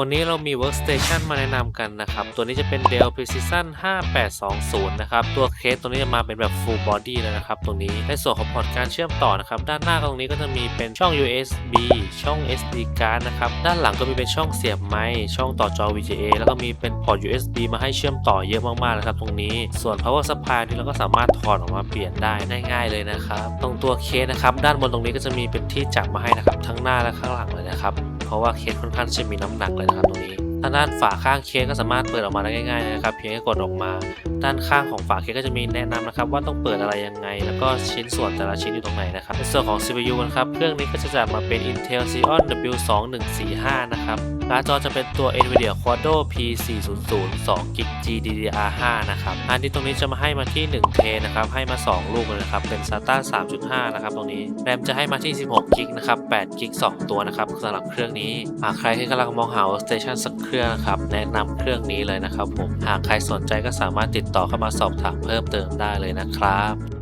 วันนี้เรามี Workstation มาแนะนำกันนะครับ ตัวนี้จะเป็น Dell Precision 5820 นะครับ ตัวเคสตัวนี้จะมาเป็นแบบ Full Body เลยนะครับตรงนี้ในส่วนของพอร์ตการเชื่อมต่อนะครับ ด้านหน้าตรงนี้ก็จะมีเป็นช่อง USB ช่อง SD card นะครับ ด้านหลังก็มีเป็นช่องเสียบไมค์ช่องต่อจอ VGA แล้วก็มีเป็นพอร์ต USB มาให้เชื่อมต่อเยอะมากๆนะครับตรงนี้ ส่วน power supply นี่เราก็สามารถถอดออกมาเปลี่ยนได้ง่ายๆเลยนะครับ ตรงตัวเคสนะครับ ด้านบนตรงนี้ก็จะมีเป็นที่จับมาให้นะครับ ทั้งหน้าและข้างหลังเลยนะครับ เพราะว่าเคสค่อนข้างจะมีน้ำหนักเลยนะครับตรงนี้างด้านฝาข้างเคสก็สามารถเปิดออกมาได้ง่ายๆนะครับ เพียงแค่กดออกมา ด้านข้างของฝาเคสก็จะมีแนะนำนะครับ ว่าต้องเปิดอะไรยังไง แล้วก็ชิ้นส่วนแต่ละชิ้นอยู่ตรงไหนนะครับในส่วนของ CPU นะครับเครื่องนี้ก็จะจัดมาเป็น Intel Xeon W2145 นะครับการ์ดจอจะเป็นตัว Nvidia Quadro P400 2 g b GDDR5 นะครับอันที่ตรงนี้จะมาให้มาที่1เทนะครับให้มา 2 ลูกเลยนะครับเป็น SATA 3.5 นะครับตรงนี้แรมจะให้มาที่ 16 g b นะครับ8 g b 2 ตัวนะครับสำหรับเครื่องนี้หากใครที่กำลังมองหา workstation สักเครื่องนะครับแนะนำเครื่องนี้เลยนะครับผมหากใครสนใจก็สามารถติดต่อเข้ามาสอบถามเพิ่มเติมได้เลยนะครับ